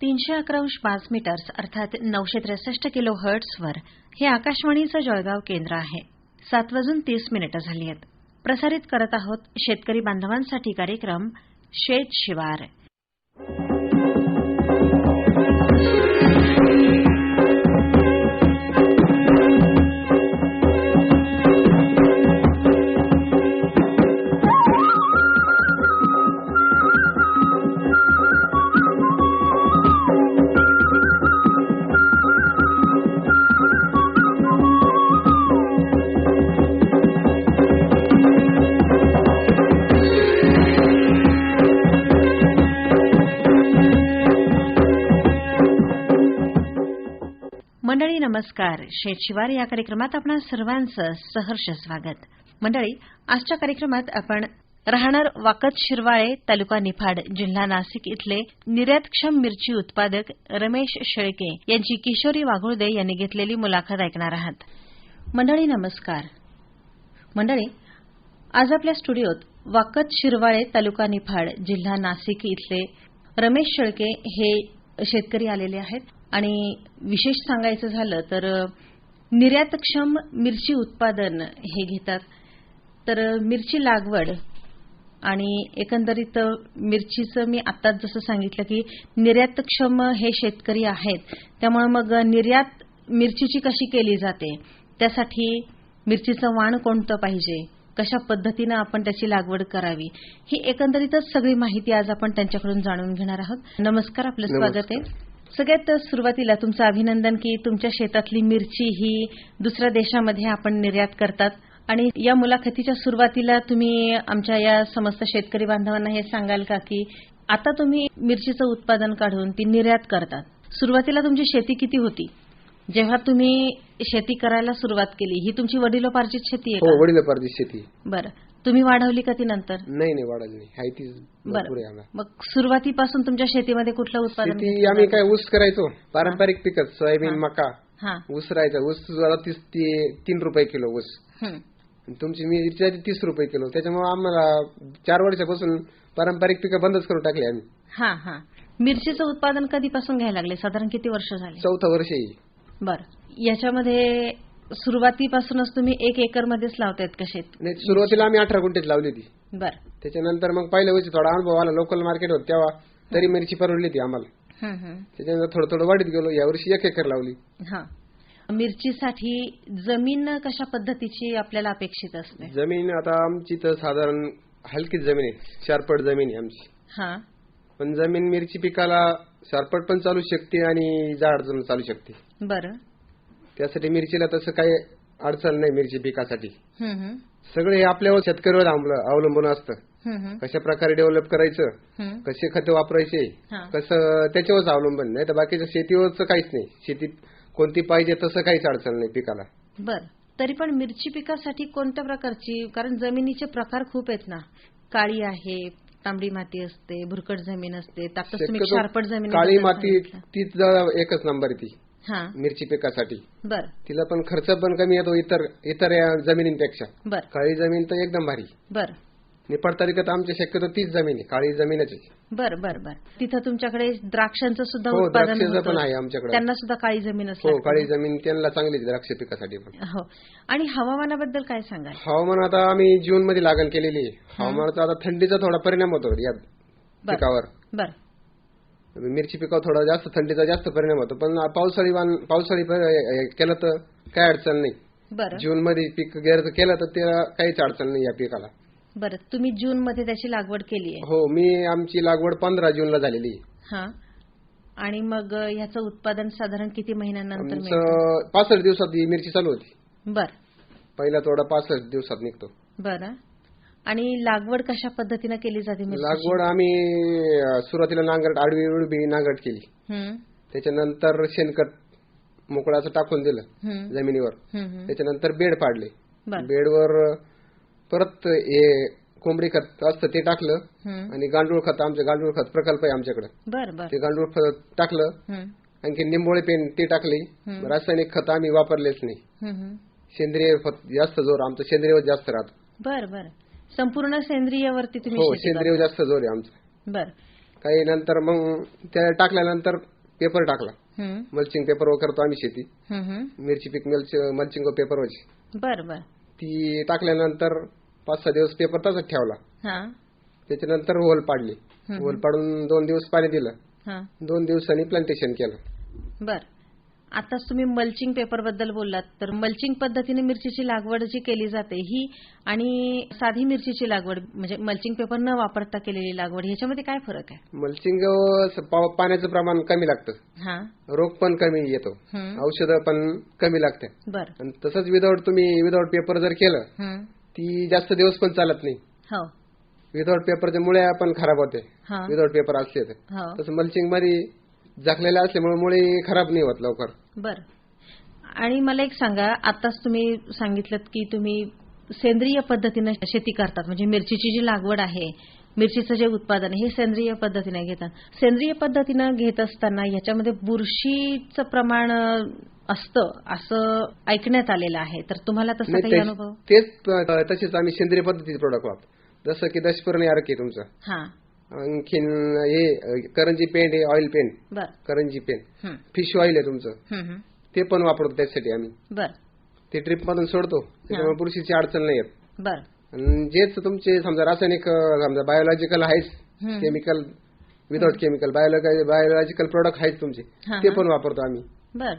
तीनशे अकरा अंश पाच मीटर्स अर्थात नऊशे त्रेसष्ट किलो हर्ट्सवर हे आकाशवाणीचं जळगाव केंद्र आहे. सात वाजून तीस मिनिटं झाली आहेत. प्रसारित करत आहोत शेतकरी बांधवांसाठी कार्यक्रम शेत शिवार. नमस्कार. शेतशिवार या कार्यक्रमात आपणा सर्वांचं सहर्ष स्वागत. मंडळी आजच्या कार्यक्रमात आपण राहणार वाकत शिरवाळे तालुका निफाड जिल्हा नाशिक इथले निर्यातक्षम मिरची उत्पादक रमेश शेळके यांची किशोरी वाघुळदे यांनी घेतलेली मुलाखत ऐकणार आहात. मंडळी नमस्कार. मंडळी आज आपल्या स्टुडिओत वाकत शिरवाळे तालुका निफाड जिल्हा नाशिक इथले रमेश शेळके हे शेतकरी आलेले आहेत. आणि विशेष सांगायचं झालं तर निर्यातक्षम मिरची उत्पादन हे घेतात. तर मिरची लागवड आणि एकंदरीत मिरचीचं मी आत्ताच जसं सांगितलं की निर्यातक्षम हे शेतकरी आहेत. त्यामुळे मग निर्यात मिरचीची कशी केली जाते? त्यासाठी मिरचीचं वाण कोणतं पाहिजे? कशा पद्धतीनं आपण त्याची लागवड करावी? ही एकंदरीतच सगळी माहिती आज आपण त्यांच्याकडून जाणून घेणार आहोत. नमस्कार आपलं स्वागत आहे. सगळ्यात सुरुवातीला तुमचं अभिनंदन की तुमच्या शेतातली मिरची ही दुसऱ्या देशामध्ये आपण निर्यात करतात. आणि या मुलाखतीच्या सुरुवातीला तुम्ही आमच्या या समस्त शेतकरी बांधवांना हे सांगाल का की आता तुम्ही मिरचीचं उत्पादन काढून ती निर्यात करतात. सुरुवातीला तुमची शेती किती होती? जेव्हा तुम्ही शेती करायला सुरुवात केली ही तुमची वडिलोपार्जित शेती आहे हो वडिलोपार्जित शेती. बरं. तुम्ही वाढवली का ती नंतर? नाही नाही वाढायला नाही. हाय तीच भरपूर आहे आम्हाला. मग सुरुवातीपासून तुमच्या शेतीमध्ये कुठलं उत्पादन शेती आम्ही काय ऊस करायचो. पारंपरिक पिकच सोयाबीन मका. हा. ऊस राहायचा. ऊस जरा तीस ती- तीन रुपये किलो ऊस. हं. तुमची मिरची तीस रुपये किलो. त्याच्यामुळे आम्हाला चार वर्षापासून पारंपरिक पिकं बंदच करून टाकली आम्ही. हा हा. मिरचीचं उत्पादन कधीपासून घ्यायला लागले? साधारण किती वर्ष झाले? चौथं वर्ष येईल बर. याच्यामध्ये सुरुवातीपासूनच तुम्ही एक एकर मध्येच लावतायत का शेत? नाही सुरुवातीला आम्ही अठरा गुंठेच लावली होती. बर. त्याच्यानंतर मग पहिल्या वर्षी थोडा अनुभव आला लोकल मार्केट होत तेव्हा तरी मिरची परवडली होती आम्हाला. त्याच्यानंतर थोडं थोडं वाढीत गेलो यावर्षी एक एकर लावली. हा. मिरचीसाठी जमीन कशा पद्धतीची आपल्याला अपेक्षित असते? जमीन आता आमची तर साधारण हलकीच जमीन आहे शारपट जमीन आहे आमची. हा. पण जमीन मिरची पिकाला शारपट पण चालू शकते आणि जाड जमीन चालू शकते. बरं. त्यासाठी मिरचीला तसं काही अडचण नाही मिरची पिकासाठी. सगळे हे आपल्यावर शेतकऱ्यावर अवल- अवलंबून असतं. कशा प्रकारे डेव्हलप करायचं. कसे खते वापरायचे. कसं त्याच्यावरच अवलंबून नाही तर बाकीचं शेतीवरच काहीच नाही शेतीत कोणती पाहिजे तसं काहीच अडचण नाही पिकाला बर तरी पण मिरची पिकासाठी कोणत्या प्रकारची कारण जमिनीचे प्रकार खूप आहेत ना काळी आहे तांबडी माती असते भुरकट जमीन असते शक्यतो शारपट जमीन काळी माती तीच एकच नंबर ती मिरची पिकासाठी. बर. तिला पण खर्च पण कमी येतो इतर इतर या जमिनींपेक्षा. बर. काळी जमीन तर एकदम भारी. बर. निपाड तालुक्यात आमच्या शक्यतो तीच जमीन आहे काळी जमीनच बर बर बर. तिथं तुमच्याकडे द्राक्षांचं सुद्धा हो उत्पादन द्राक्षाचं. पण आहे आमच्याकडे. त्यांना सुद्धा काळी जमीन हो असते काळी जमीन त्यांना चांगली द्राक्ष पिकासाठी पण. हो. आणि हवामानाबद्दल काय सांगाल? हवामान आता आम्ही जून मध्ये लागण केलेली आहे. हवामानाचा आता थंडीचा थोडा परिणाम होतो या पिकावर. बर. मिरची पिकावर थोडा जास्त थंडीचा जास्त परिणाम होतो. पण पावसाळी वाण- पावसाळी केलं तर काय अडचण नाही. बर. जून मध्ये पीक गेलं केलं तर त्याला काहीच अडचण नाही या पिकाला. बर. तुम्ही जून मध्ये त्याची लागवड केली आहे. हो मी आमची लागवड पंधरा जूनला झालेली आहे. हा. आणि मग ह्याचं उत्पादन साधारण किती महिन्यानंतर मिळतं? पासष्ट दिवसात ही मिरची चालू होती. बर. पहिला तोडा पासष्ट दिवसात निघतो. बरं. आणि लागवड कशा पद्धतीनं केली जाते? लागवड आम्ही सुरुवातीला नांगरट आडवी उडबी नांगरट केली. हं, त्याच्यानंतर शेणखत मोकळाचं टाकून दिलं जमिनीवर. त्याच्यानंतर बेड पाडले. बेडवर परत हे कोंबडी खत असतं ते टाकलं. आणि गांडूळ खत आमचं गांडूळ खत प्रकल्प आहे आमच्याकडे. ते गांडूळ खत टाकलं. आणखी निंबोळे पेन ते टाकले. रासायनिक खत आम्ही वापरलेच नाही. सेंद्रिय खत जास्त जोर आमचं सेंद्रिय जास्त राहतो. बरं बरं. संपूर्ण सेंद्रियवरती तुम्ही हो शेती सेंद्रिय जास्त जोर आहे आमचं. बरं. काही नंतर मग त्या टाकल्यानंतर पेपर टाकला. मल्चिंग पेपरवर करतो आम्ही शेती. मिरची पीक मल्च मल्चिंग पेपरवरची बरं बरं. ती टाकल्यानंतर पाच सहा दिवस पेपर तसाच ठेवला. हा. त्याच्यानंतर होल पाडली. होल पाडून दोन दिवस पाणी दिलं. हा. दोन दिवसांनी प्लांटेशन केलं. बर. आताच तुम्ही मल्चिंग पेपरबद्दल बोललात तर मल्चिंग पद्धतीने मिरचीची लागवड जी केली जाते ही आणि साधी मिरचीची लागवड म्हणजे मल्चिंग पेपर न वापरता केलेली लागवड ह्याच्यामध्ये काय फरक आहे? मल्चिंग पाण्याचं प्रमाण कमी लागतं. हा. रोग पण कमी येतो. हं. औषधं पण कमी लागते. बर. आणि तसंच विदाऊट तुम्ही विदाऊट पेपर जर केलं हं. ती जास्त दिवस पण चालत नाही. हो. विदाऊट पेपरच्या मुळे पण खराब होते. हा. विदाऊट पेपर असले तर हो. तसं मल्चिंगमध्ये झाकलेल्या असल्यामुळे मुळे खराब नाही होत लवकर. बर. आणि मला एक सांगा आताच तुम्ही सांगितलं की तुम्ही सेंद्रिय पद्धतीनं शेती करतात म्हणजे मिरचीची जी लागवड आहे मिरचीचं जे उत्पादन हे सेंद्रिय पद्धतीने घेतात. सेंद्रिय पद्धतीनं घेत असताना याच्यामध्ये बुरशीचं प्रमाण असतं असं ऐकण्यात आलेलं आहे. तर तुम्हाला तसा काही अनुभव? तेच तसेच आम्ही सेंद्रिय पद्धतीचे प्रोडक्ट वापरतो. जसं की दशपूर्ण आहे तुमचं. हा. आणखीन हे करंजी पेंट आहे ऑइल पेंट करंजी पेंट हं, फिश ऑइल आहे तुमचं. हं, हं. ते पण वापरतो त्यासाठी आम्ही. बर. ते ट्रिप मधून सोडतो. त्याच्यामुळे बुरशीची अडचण नाही येत. बर. आणि जेच तुमचे समजा रासायनिक समजा बायोलॉजिकल आहेच हं. Chemical without chemical biological product आहेत तुमचे. हा, ते हा. पण वापरतो आम्ही. बर.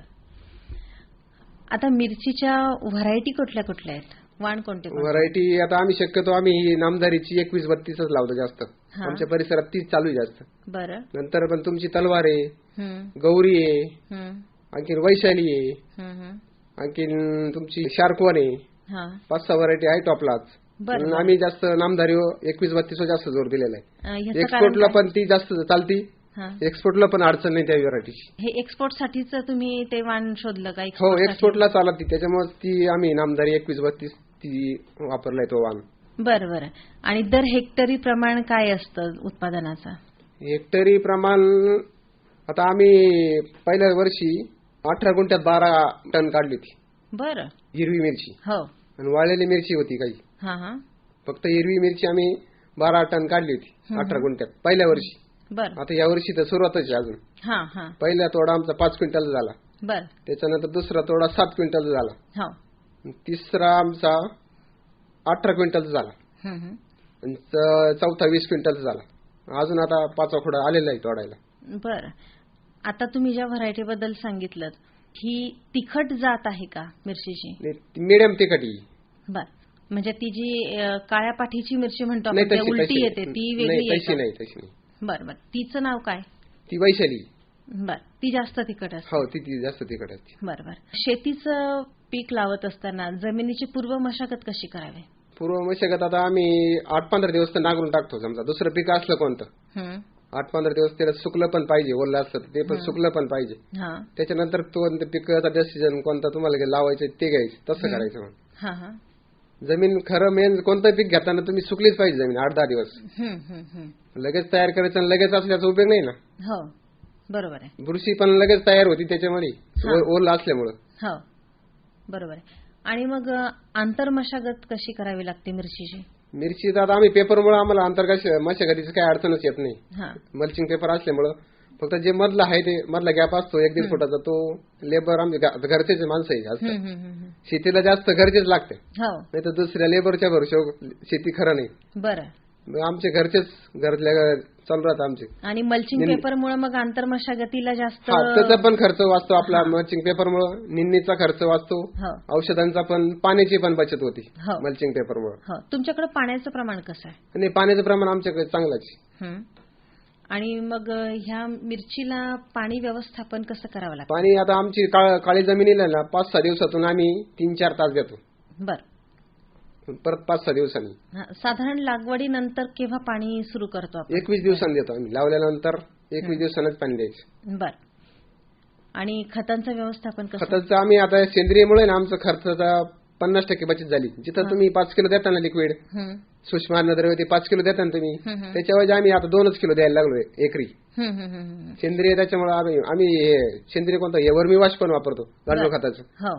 आता मिरचीच्या व्हरायटी कुठल्या कुठल्या आहेत? वाण कोणते? व्हरायटी आता आम्ही शक्यतो आम्ही ही नामदारीची एकवीस बत्तीसच लावतो जास्त. हा. आमच्या परिसरात तीच चालू आहे जास्त. बरं. नंतर पण तुमची तलवार आहे हं, गौरी आहे हं, आणखीन वैशाली आहे हं, हं. आणखीन तुमची शार्कवन आहे. हा. पाच सहा व्हरायटी आहे टॉपलाच. पण. आम्ही जास्त नामदारी एकवीस बत्तीस जास्त जोर दिलेला आहे. एक्सपोर्टला? पण ती जास्त चालती. हा. एक्सपोर्टला पण अडचण नाही त्या व्हरायटीची हे एक्सपोर्ट साठीच तुम्ही ते वाण शोधलं का हो? एक्सपोर्टला चालत. ती त्याच्यामुळे ती आम्ही नामदारी एकवीस बत्तीस ती वापरलाय तो वाण. बरं बरं. आणि दर हेक्टरी प्रमाण काय असतं उत्पादनाचं? हेक्टरी प्रमाण आता आम्ही पहिल्या वर्षी अठरा गुंठ्यात बारा टन काढली होती. बरं. हिरवी मिरची. हो. आणि वाळलेली मिरची होती काही. हा हा. फक्त हिरवी मिरची आम्ही बारा टन काढली होती. अठरा गुंठ्यात पहिल्या वर्षी. बरं. आता या वर्षी तर सुरुवातच आहे अजून. हा हा. पहिला तोडा आमचा पाच क्विंटल झाला. बरं. त्याच्यानंतर दुसरा तोडा सात क्विंटल झाला. हो. तिसरा आमचा अठरा क्विंटल झाला. हं, हं. चौथा वीस क्विंटल झाला. अजून आता पाचवा खोडा आलेला आहे तोडायला. बरं. आता तुम्ही ज्या व्हरायटी बद्दल सांगितलं ही तिखट जात आहे का मिरचीची? मिडियम तिखटी बर. म्हणजे ती जी काळ्या पाठीची मिरची म्हणतो उलटी येते ती वेगळी बर बर. तिचं नाव काय? ती वैशाली. बर. ती जास्त तिखट असते. हो ती ती जास्त तिखट असते. बर बर. शेतीचं पीक लावत असताना जमिनीची पूर्व मशागत कशी करावी? पूर्व मशागत आता आम्ही आठ पंधरा दिवस तर नांगरून टाकतो समजा. दुसरं पीक असलं कोणतं? आठ पंधरा दिवस त्याला सुकलं पण पाहिजे ओलं असलं तर ते पण. सुकलं पण पाहिजे. त्याच्यानंतर तो पिकाचा डिसिजन कोणता तुम्हाला लावायचं ते घ्यायचं तसं. करायचं हा हा. जमीन खरं मेन कोणतं पीक घेताना तुम्ही सुकलीच पाहिजे जमीन आठ दहा दिवस. लगेच तयार करायचं आणि लगेच असल्याचा उपयोग नाही ना? हो बरोबर आहे. बुरशी पण लगेच तयार होती त्याच्यामध्ये. ओ- ओलं असल्यामुळं. हो बरोबर आहे. आणि मग आंतरमशागत कशी करावी लागते मिरचीची? मिरची आता आम्ही पेपरमुळे आम्हाला अंतर्गत मशागतीची काही अडचणच येत नाही. हा. मल्चिंग पेपर असल्यामुळं फक्त जे मधला आहे ते मधला गॅप असतो एक दीड. फुटाचा तो लेबर आमचे घरचेच माणसं आहे जास्त. शेतीला जास्त घरचेच लागते. हो. नाही तर दुसऱ्या लेबरच्या भरोश्यावर शेती खरं नाही. बरं. आमचे घरचेच घरातल्या घरात चालू राहतात आमचे. आणि मल्चिंग पेपरमुळे मग आंतरमशागतीला जास्त हा त्याचा पण खर्च वाचतो आपला. मल्चिंग पेपरमुळं निंदीचा खर्च वाचतो. हो. औषधांचा पण पाण्याची पण बचत होती हो. मल्चिंग पेपरमुळं हो. तुमच्याकडे पाण्याचं प्रमाण कसं आहे? आणि पाण्याचं प्रमाण आमच्याकडे चांगलंच आहे. हं. आणि मग अं, ह्या मिरचीला पाणी व्यवस्थापन कसं करावं लागतं? पाणी आता आमची काळी जमिनीला ना पाच सहा दिवसातून आम्ही तीन चार तास देतो. बर. परत पाच सहा दिवसांनी साधारण लागवडीनंतर केव्हा पाणी सुरू करतो एकवीस दिवसांनी देतो आम्ही. लावल्यानंतर एकवीस दिवसांनाच पाणी द्यायचं. बर. आणि खतांचं व्यवस्थापन खताचं आम्ही आता सेंद्रियमुळे ना आमचं खर्चाचा पन्नास टक्के बचत झाली. जिथं. तुम्ही पाच किलो देता ना लिक्विड सूक्ष्म द्रव्य ते पाच किलो देता ना तुम्ही. त्याच्याऐवजी आम्ही आता दोनच किलो द्यायला लागलोय एकरी. सेंद्रिय त्याच्यामुळे आम्ही आम्ही सेंद्रिय कोणतं हे वर्मी वॉश पण वापरतो गांडूळ. खताचं. हो.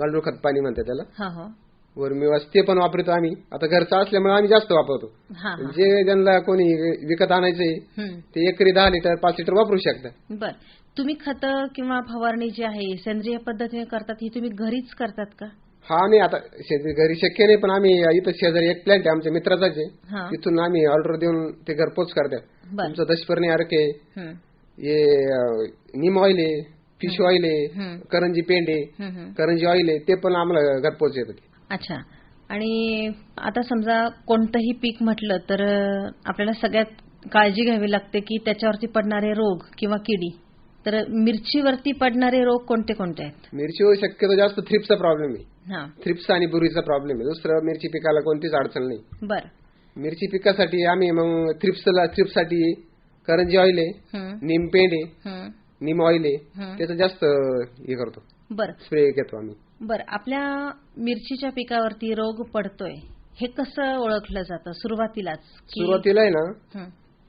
गांडूळ खत पाणी म्हणते त्याला. वर्मीवास ते पण वापरतो आम्ही. आता घरचं असल्यामुळे आम्ही जास्त वापरतो. जे ज्यांना कोणी विकत आणायचंय हं. ते एकरी दहा लिटर पाच लिटर वापरू शकता बर. तुम्ही खतं किंवा फवारणी जी आहे सेंद्रिय पद्धतीने करतात ही तुम्ही घरीच करतात का? हा नाही आता शेती घरी शक्य नाही पण आम्ही इथं शेजारी एक प्लॅन्ट आहे आमच्या मित्राचाच आहे. तिथून आम्ही ऑर्डर देऊन ते घरपोच करतात. तुमचं दशपर्णी अर्क हं. निम ऑइल आहे फिश ऑइल आहे. करंजी पेंड. करंजी ऑइल आहे ते पण आम्हाला घरपोच येतं. अच्छा. आणि आता समजा कोणतंही पीक म्हटलं तर आपल्याला सगळ्यात काळजी घ्यावी लागते की त्याच्यावरती पडणारे रोग किंवा किडी. तर मिरचीवरती पडणारे रोग कोणते कोणते आहेत? मिरचीवर शक्यतो जास्त थ्रिप्सचा प्रॉब्लेम आहे. हा. थ्रिप्स आणि बुरीचा प्रॉब्लेम आहे. दुसरं मिरची पिकाला कोणतीच अडचण नाही. बर. मिरची पिकासाठी आम्ही मग थ्रिप्सला थ्रिप्ससाठी करंजी ऑइल आहे निम पेंड आहे निम ऑइल आहे. त्याचं जास्त हे करतो. बर. स्प्रे घेतो आम्ही. बर आपल्या मिरचीच्या पिकावरती रोग पडतोय हे कसं ओळखलं जातं सुरुवातीलाच? सुरुवातीला आहे ना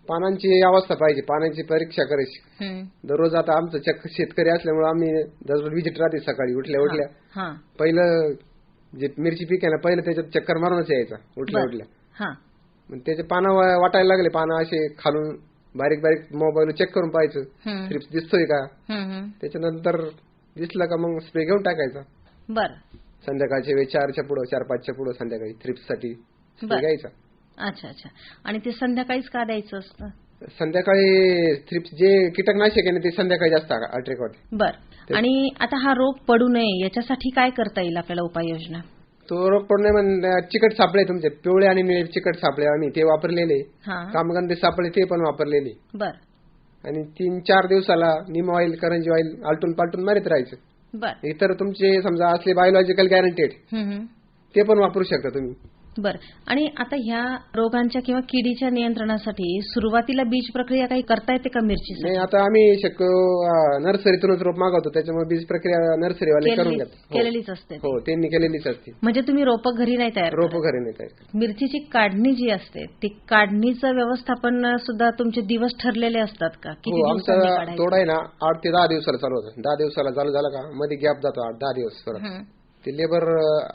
पानांची अवस्था पाहिजे पानांची परीक्षा करायची. दररोज आता आमचं चक्क शेतकरी असल्यामुळे आम्ही दररोज विजिट राहते सकाळी उठल्या उठल्या. हा. पहिलं जे मिरची पीक आहे ना पहिलं त्याच्यात चक्कर मारूनच यायचा उठल्या. उठल्या. त्याचे पानं वाटायला लागले पानं असे खालून बारीक बारीक मोबाईल चेक करून पाहायचं थ्रिप्स दिसतोय का. त्याच्यानंतर दिसलं का मग स्प्रे घेऊन टाकायचा. बर. संध्याकाळच्या वेळी चारच्या पुढं चार पाचच्या पुढं संध्याकाळी थ्रिप्ससाठी. घ्यायचा. अच्छा अच्छा. आणि ते संध्याकाळीच का द्यायचं असतं? संध्याकाळी थ्रिप्स जे कीटकनाशक आहे ना ते संध्याकाळी जास्त अट्रॅक होते बर. आणि आता हा रोग पडू नये याच्यासाठी काय करता येईल आपल्याला उपाययोजना? तो रोग पडू नये म्हणून चिकट सापळे तुमचे. पिवळे आणि निळे चिकट सापळे आम्ही ते वापरलेले. कामगंधे सापळे ते पण वापरलेले. बर. आणि तीन चार दिवसाला निम ऑइल करंजी ऑइल आलटून पालटून मारित राहायचं. बर इतर तुमचे समजा असले बायोलॉजिकल गॅरंटेड. ते पण वापरू शकता तुम्ही बर. आणि आता ह्या रोगांच्या किंवा किडीच्या नियंत्रणासाठी सुरुवातीला बीज प्रक्रिया काही करता येते का मिरचीसाठी? नाही आता आम्ही शक्य नर्सरीतूनच रोप मागवतो त्याच्यामुळे बीज प्रक्रिया नर्सरीवाले करून घेतात हो. केलेलीच असते. हो त्यांनी केलेलीच असते. म्हणजे तुम्ही रोपं घरी नाही तयार रोप. घरी नाही तयार मिरचीची काढणी जी असते ती काढणीचं व्यवस्थापन सुद्धा तुमचे दिवस ठरलेले असतात का? किती हो आमचा तोडा आहे ना आठ ते दहा दिवसाला चालू होतं. दहा दिवसाला चालू झाला का मध्ये गॅप जातो आठ दहा दिवस परत. ते लेबर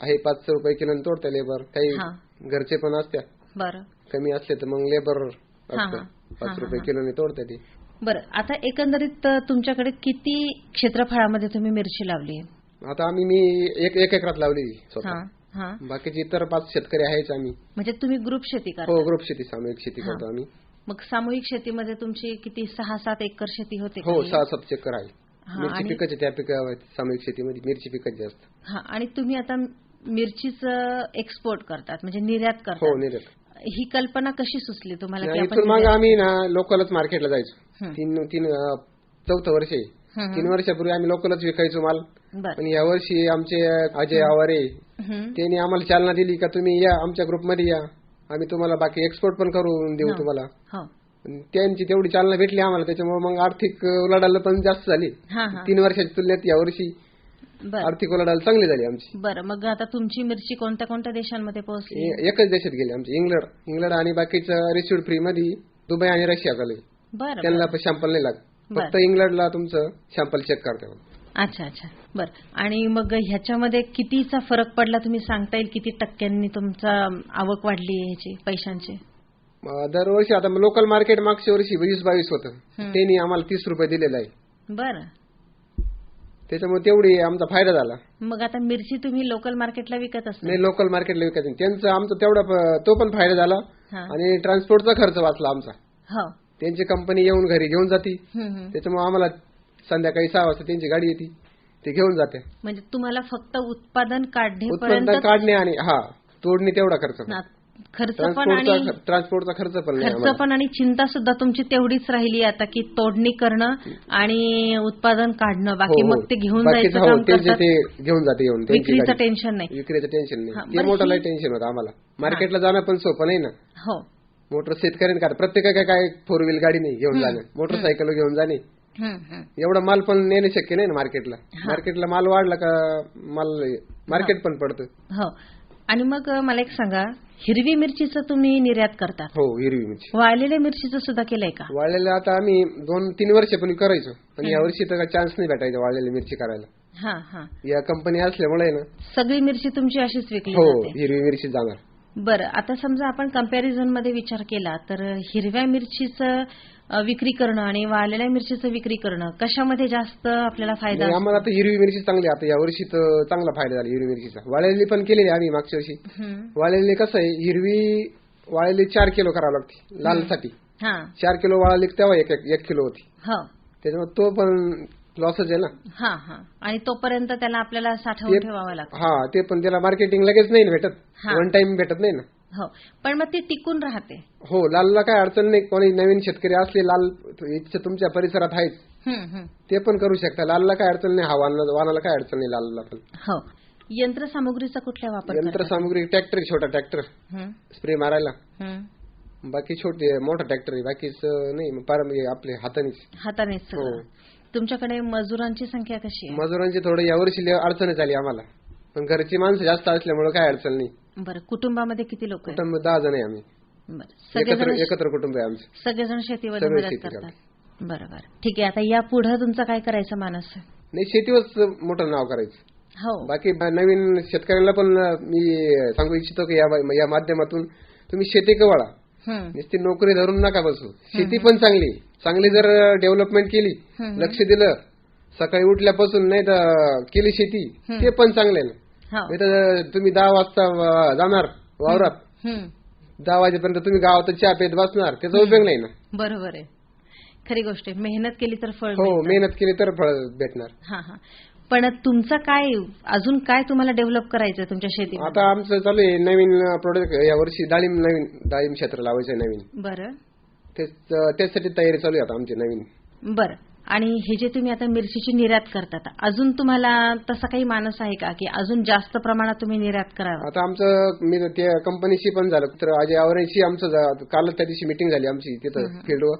आहे पाच रुपये किलो तोडते लेबर. काही हा. घरचे पण असत्या बरं. कमी असले तर मग लेबर हा, हा. पाच हा, रुपये हा. किलोने तोडते ती. बरं. आता एकंदरीत तुमच्याकडे किती क्षेत्रफळामध्ये तुम्ही मिरची लावली? आता आम्ही मी एक एक एकरात लावली स्वतः. हा हा. बाकीचे इतर पाच शेतकरी आहेच आम्ही. म्हणजे तुम्ही ग्रुप शेती हो करता ग्रुप शेती सामूहिक शेती हा. करतो आम्ही. मग सामूहिक शेतीमध्ये तुमची किती सहा सात एकर शेती होते हो ही? सहा सात चक्कर आहे. हा, मिरची पिकाचे त्या पिका सामूहिक शेतीमध्ये मिरची पिकाची जास्त हा आणि तुम्ही आता मिरचीचं एक्सपोर्ट करतात म्हणजे निर्यात हो करतात. निर्यात. ही कल्पना कशी सुचली तुम्हाला की नाही, आपण इथून मग निर्यात- आम्ही ना लोकलच मार्केटला जायचो. हं. तीन तीन अं, चौथं वर्ष आहे. हं, तीन. वर्षापूर्वी आम्ही लोकलच विकायचो माल. बरं. पण या वर्षी आमचे अजय आवारे हं. त्यांनी आम्हाला चालना दिली का तुम्ही या आमच्या ग्रुपमध्ये या. आम्ही तुम्हाला बाकी एक्सपोर्ट पण करून देऊ हो. तुम्हाला. हो. त्यांची तेवढी चालना भेटली आम्हाला त्याच्यामुळे मग आर्थिक उलाढाल पण जास्त झाली. तीन वर्षाच्या तुलनेत या वर्षी बरं. आर्थिक उलाढाल चांगली झाली आमची. बरं मग आता तुमची मिरची कोणत्या कोणत्या देशांमध्ये पोहोचली? एकच देशात गेली आमची इंग्लंड. इंग्लंड आणि बाकीचं रिसिव्ड फ्री मध्ये दुबई आणि रशिया झाले बरं त्यांना. शॅम्पल नाही लागत. फक्त इंग्लंडला तुमचं शॅम्पल चेक करते अच्छा अच्छा. बरं. आणि मग ह्याच्यामध्ये कितीचा फरक पडला तुम्ही सांगता येईल किती टक्क्यांनी तुमचा आवक वाढली ह्याची पैशांची? दरवर्षी आता लोकल मार्केट मागच्या वर्षी वीस बावीस होतं. त्यांनी आम्हाला तीस रुपये दिलेलं आहे. बरं. त्याच्यामुळे तेवढी आमचा फायदा झाला. मग आता मिरची तुम्ही लोकल मार्केटला विकत असता. नाही लोकल मार्केटला नाही. त्यांचं आमचा तेवढा तो पण फायदा झाला. आणि ट्रान्सपोर्टचा खर्च वाचला आमचा. हो. त्यांची कंपनी येऊन घरी घेऊन जाते. त्याच्यामुळे आम्हाला संध्याकाळी सहा वाजता त्यांची गाडी येते. ते घेऊन जाते. म्हणजे तुम्हाला फक्त उत्पादन काढणेपर्यंत उत्पन्न काढणे आणि हा तोडणी तेवढा खर्च. खर्च पण आणि ट्रान्सपोर्टचा खर्च पण खर्च. पण आणि चिंता सुद्धा तुमची तेवढीच राहिली आता की तोडणी करणं आणि उत्पादन काढणं. बाकी हो, हो. मग ते घेऊन जायचं हो, घेऊन जाते येऊन विक्रीचं. टेन्शन नाही. विक्रीचं टेन्शन नाही. ते मोठं टेन्शन होतं आम्हाला. मार्केटला जाणं पण सोपं नाही ना. हो. मोटर शेतकऱ्यांनी काय प्रत्येका काय फोर व्हील गाडी नाही घेऊन. जाणं. मोटरसायकल घेऊन जाणे. एवढा माल पण नेणे शक्य नाही ना मार्केटला. मार्केटला माल वाढला का माल मार्केट पण पडतं. हो. आणि मग मला एक सांगा हिरवी मिरचीचं तुम्ही निर्यात करतात हो हिरवी मिरची. वाळलेल्या मिरचीचं सुद्धा केलंय का? वाळलेलं आता आम्ही दोन तीन वर्षापूर्वी करायचो. पण हम्म. या वर्षी तर चान्स नाही भेटायचा वाळलेली मिरची करायला. हा हा. या कंपनी असल्यामुळे ना. सगळी मिरची तुमची अशीच विकली हो जाते. हिरवी मिरची जाणार. बरं आता समजा आपण कंपॅरिझनमध्ये विचार केला तर हिरव्या मिरचीचं विक्री करणं आणि वाळलेल्या मिरचीचं विक्री करणं कशामध्ये जास्त आपल्याला फायदा नाही, आम्हाला आता हिरवी मिरची चांगली आता या वर्षी तर चांगला फायदा झाला हिरवी मिरचीचा. वाळलेली पण केलेली आम्ही मागच्या वर्षी. हं. वाळलेली कसं आहे हिरवी वाळलेली चार किलो करावं लागते लालसाठी. हा. चार किलो वाळली तेव्हा एक एक- एक किलो होती. हो. त्याच्यामुळे तो पण लॉसच आहे ना. हा हा. आणि तोपर्यंत त्याला आपल्याला साठवून ते- ठेवावं लागतं. हा ते पण त्याला मार्केटिंग लगेच नाही ना भेटत. हा. वन टाइम भेटत नाही ना. हो. पण मग ती टिकून राहते. हो लालला काय अडचण नाही. कोणी नवीन शेतकरी असले लाल इच्छा तुमच्या परिसरात आहेच हं. ते पण करू शकता. लालला काय अडचण नाही. हा वानाला काय अडचण नाही लालला पण. हो. यंत्रसामुग्रीचा कुठल्या वापर यंत्र करतात? सामुग्री ट्रॅक्टर छोटा ट्रॅक्टर. स्प्रे मारायला. बाकी छोटे मोठा ट्रॅक्टर आहे. बाकीच नाही. आपले हातानेच. हातानेच हो. तुमच्याकडे मजुरांची संख्या कशी मजुरांची थोडं यावर्षी लय अडचणच आली आम्हाला. पण घरची माणसं जास्त असल्यामुळे काय अडचण नाही. बरं कुटुंबामध्ये किती लोक कुटुंब दहा जण आहे आम्ही. बरं एकत्र कुटुंब आहे आमचं. सगळेजण शेतीमध्ये सगळे मदत शेती करतात बरोबर ठीक आहे आता या पुढे तुमचं काय करायचं मानस? नाही शेतीवरच मोठं नाव करायचं. हो. बाकी नवीन शेतकऱ्यांना पण मी सांगू इच्छितो की या माध्यमातून तुम्ही शेती कवळा नुसती नोकरी धरून नका बसू. शेती पण चांगली. चांगली जर डेव्हलपमेंट केली. लक्ष दिलं सकाळी उठल्यापासून नाही तर केली शेती. ते पण चांगले ना. नाही तर तुम्ही दहा वाजता जाणार वावरात. हं, दहा वाजेपर्यंत तुम्ही गावात चहा पेत बसणार. त्याचा उपयोग नाही ना. बरोबर आहे. खरी गोष्ट आहे. मेहनत केली तर फळ हो. मेहनत केली तर फळ भेटणार. हा हा. पण तुमचं काय अजून काय तुम्हाला डेव्हलप करायचं तुमच्या शेतीमध्ये? आता आमचं चालू आहे नवीन प्रोडक्ट या वर्षी डाळिंब नवीन डाळिंब क्षेत्र लावायचं नवीन. बरं. तेच त्यासाठी तयारी चालू आहे आता आमची नवीन. बरं. आणि हे जे तुम्ही आता मिरचीची निर्यात करतात अजून तुम्हाला तसा काही मानस आहे का की अजून जास्त प्रमाणात तुम्ही निर्यात करावं? आता आमचं मी त्या कंपनीशी पण झालं. तर अजय आवरेशी आमचं कालच त्या दिवशी मिटिंग झाली आमची तिथं फील्डवर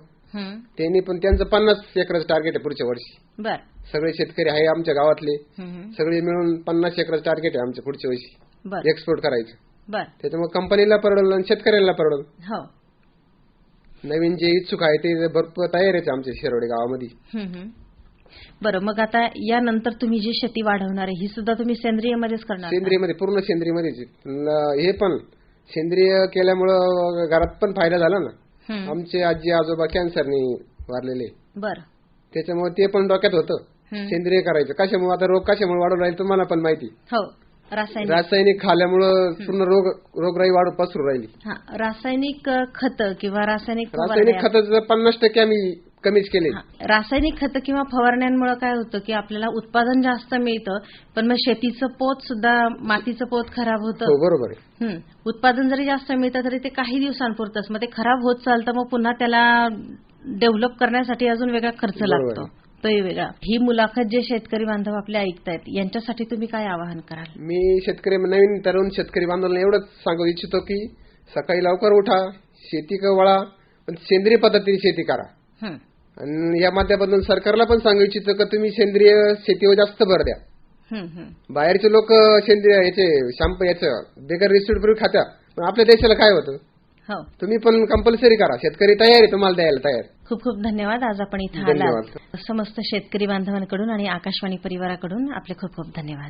त्यांनी पण त्यांचं पन्नास एकराचं टार्गेट आहे पुढच्या वर्षी. बरं. सगळे शेतकरी आहे आमच्या गावातले. सगळे मिळून पन्नास एकराचं टार्गेट आहे आमच्या पुढच्या वर्षी. एक्सपोर्ट करायचं. बरं. त्याच्यामुळे कंपनीला परवडलं आणि शेतकऱ्यांना परवडलं. हो. नवीन जे इच्छुक आहे ते भरपूर तयार आहेत आमच्या शिरोडे गावामध्ये. बरं मग आता यानंतर तुम्ही जी शेती वाढवणार आहे ही सुद्धा तुम्ही सेंद्रियमध्येच करणार? सेंद्रियमध्ये पूर्ण सेंद्रियमध्येच. आहे. न- हे पण सेंद्रिय केल्यामुळं घरात पण फायदा झाला ना. आमचे आजी आजोबा कॅन्सरने वारलेले. बरं. त्याच्यामुळे ते पण डोक्यात होतं. सेंद्रिय करायचं. कशामुळे? आता रोग कशामुळे वाढू राहील तुम्हाला पण माहिती. हो. रासायनिक. रासायनिक खाल्यामुळं पूर्ण रोग रोगराई वाढू पसरू राहिली. हा रासायनिक खत किंवा रासायनिक रासायनिक खताचं पन्नास टक्के आम्ही कमीच केले. रासायनिक खत किंवा फवारण्यांमुळे काय होतं की आपल्याला उत्पादन जास्त मिळतं पण मग शेतीचं पोत सुद्धा मातीचं पोत खराब होतं. बरोबर हं. उत्पादन जरी जास्त मिळतं तरी ते काही दिवसांपुरतंच. मग ते खराब होत चालतं मग पुन्हा त्याला डेव्हलप करण्यासाठी अजून वेगळा खर्च बरोबर लागतो. तोही वेगळा. ही मुलाखत जे शेतकरी बांधव आपले ऐकतायत यांच्यासाठी तुम्ही काय आवाहन कराल? मी शेतकरी नवीन तरुण शेतकरी बांधवांना एवढंच सांगू इच्छितो की सकाळी लवकर उठा शेती का वळा पण सेंद्रिय पद्धतीने शेती करा. हं. आणि या माध्यमातून सरकारला पण सांगू इच्छितो की तुम्ही सेंद्रिय शेतीवर जास्त भर द्या. बाहेरचे लोक सेंद्रिय याचे शॅम्पू याचं बेगर रिसिप्ट खात्या पण आपल्या देशाला काय होतं? हो. तुम्ही पण कंपल्सरी करा. शेतकरी तयार आहे तुम्हाला द्यायला तयार. खूप खूप धन्यवाद. आज आपण इथं धन्यवाद. आलात समस्त शेतकरी बांधवांकडून आणि आकाशवाणी परिवाराकडून आपले खूप खूप धन्यवाद.